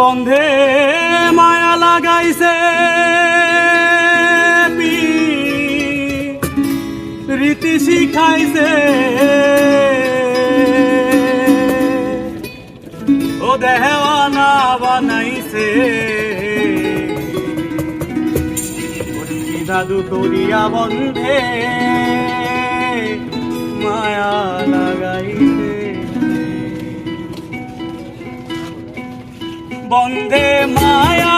বন্ধে মায়া লাগাইছে রীতি শিখাইছে। ও দেহওয়ানা বানাইছে। দাদু করিয়া বন্ধে। বন্ধে মায়া। লাগাই